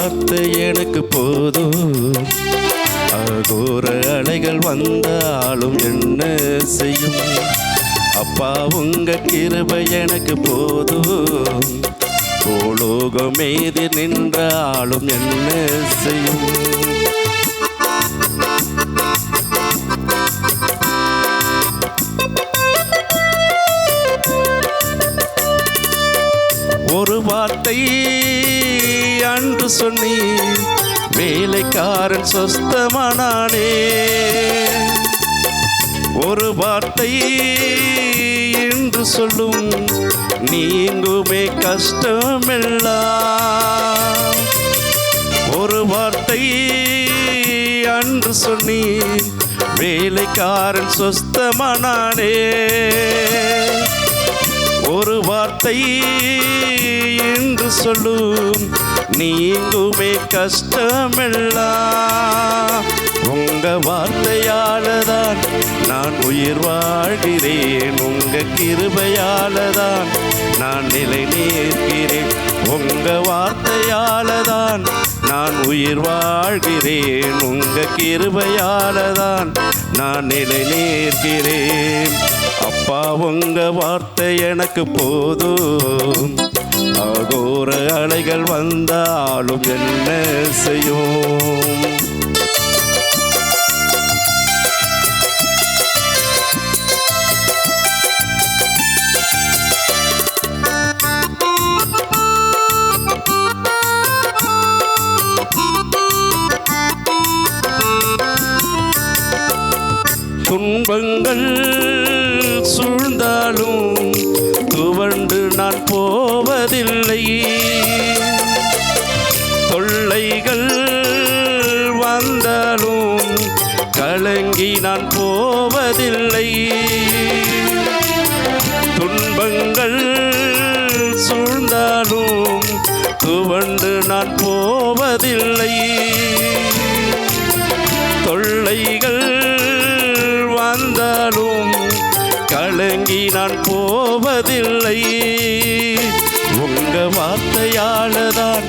வார்த்தை எனக்கு போதும். அகோர அலைகள் வந்தாலும் என்ன செய்யும்? அப்பா உங்க கிருபை எனக்கு போதும். பூலோகம் மீது நின்றாலும் என்ன செய்யும்? சொன்னி வேலைக்காரன் சொஸ்தமானானே. ஒரு வார்த்தை என்று சொல்லும் நீங்குமே கஷ்டமெல்லாம் ஒரு வார்த்தை அன்று சொன்னி வேலைக்காரன் சொஸ்தமானானே. ஒரு வார்த்தை என்று சொல்லும். நீங்குமே கஷ்டமெல்லாம் உங்க வார்த்தையாலதான் நான் உயிர் வாழ்கிறேன். உங்க கிருபையாலதான் நான் நிலை நிற்கிறேன் உங்க வார்த்தையாலதான் நான் உயிர் வாழ்கிறேன். உங்க கிருபையாலதான் நான் நிலை நிற்கிறேன் அப்பா உங்க வார்த்தை எனக்கு போதும். அகோர அலைகள் வந்தாலும் என்ன செய்யும்? துன்பங்கள் நான் போவதில்லை. தொல்லைகள் வந்தாலும் கலங்கி நான் போவதில்லை. உங்க வார்த்தையாளதான்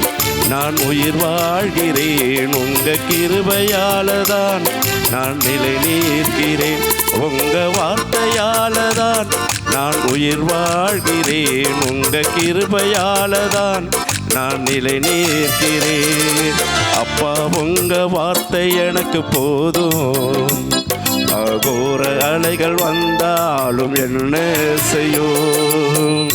நான் உயிர் வாழ்கிறேன். உங்க கிருபையாலதான் நான் நிலை நிற்கிறேன் உங்க வார்த்தையாலதான் நான் உயிர் வாழ்கிறேன். உங்க கிருபையாலதான் நான் நிலை நிற்கிறேன் அப்பா உங்க வார்த்தை எனக்கு போதும். அகோர அலைகள் வந்தாலும் என்ன செய்யும்?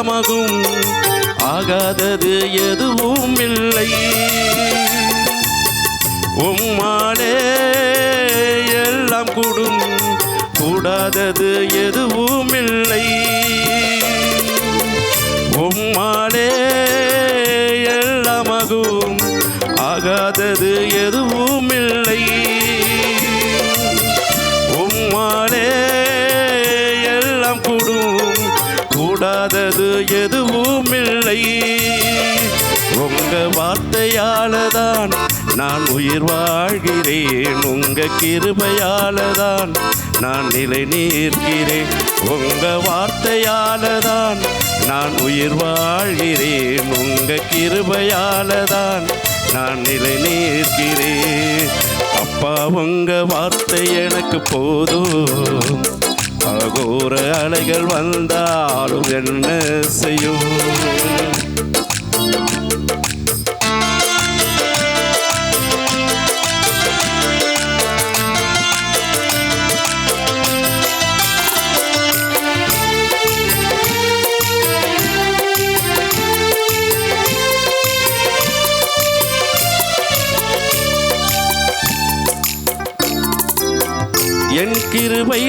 எல்லாமாகும் ஆகாதது எதுவும் இல்லை. உம்மாலே எல்லாம் கூடும். கூடாதது எதுவும் இல்லை. நான் உயிர் வாழ்கிறேன் உங்க கிருபையாலதான் நான் நிலை நிற்கிறேன் உங்க வார்த்தையாலதான் நான் உயிர் வாழ்கிறேன் உங்க கிருபையாலதான் நான் நிலை நிற்கிறேன். அப்பா உங்க வார்த்தை எனக்கு போதும். அகோர அலைகள் வந்தாலும் என்ன செய்யும்? என் கிருபை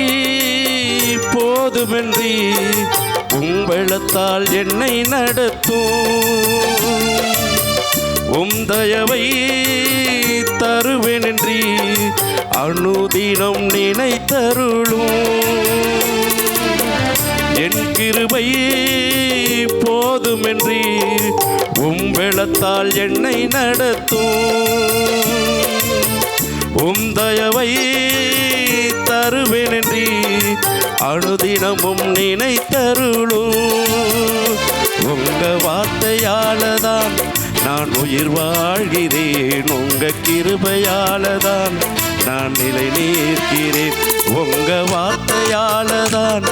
போதுமென்றி உங்களத்தால் என்னை நடத்தும். உம் தயவை தருவேனின்றி அனுதினம் நினைத்தருளும். என் கிருபை போதுமென்றி உம் வெள்ளத்தால் என்னை நடத்தும். உம் தயவை தருவேனன்றி அனுதினமும் நினைத்தருளும். உங்க வார்த்தையால தான் நான் உயிர் வாழ்கிறேன். உங்க கிருபையாலதான் நான் நிலை நீர்க்கிறேன் உங்க வார்த்தையால தான்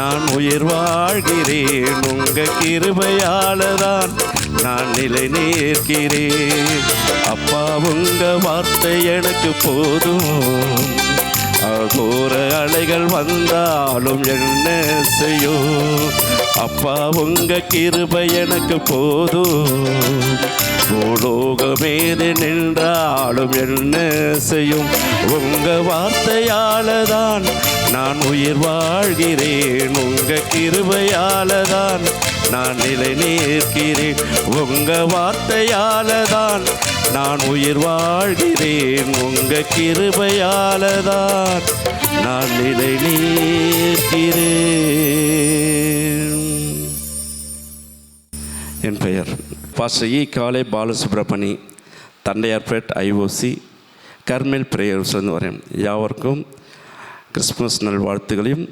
நான் உயிர் வாழ்கிறேன். உங்க கிருபையாலதான் நான் நிலை நிற்கிறேன். அப்பா உங்க வார்த்தை எனக்கு போதும். அகோர அலைகள் வந்தாலும் என்ன செய்யும் அப்பா உங்க கிருபை எனக்கு போதும் பூலோகமேது நின்றாலும் என்ன செய்யும்? உங்க வார்த்தையால தான் நான் உயிர் வாழ்கிறேன். உங்க கிருபையால தான் நான் நிலை நிற்கிறேன் உங்க வார்த்தையால தான் நான் உயிர் வாழ்கிறேன். உங்க கிருபையால தான் நான் நிலை நிற்கிறேன் என் பெயர் பாஸ்டர் இ. காலை பாலசுப்ரமணி தண்டையார்பேட் ஐஓசி கர்மெல் பிரேயர்ஸ்லேருந்து வரேன். யாவருக்கும் கிறிஸ்மஸ் நல்வாழ்த்துகளையும்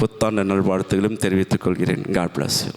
புத்தாண்டு நல்வாழ்த்துகளையும் தெரிவித்துக் கொள்கிறேன். God bless you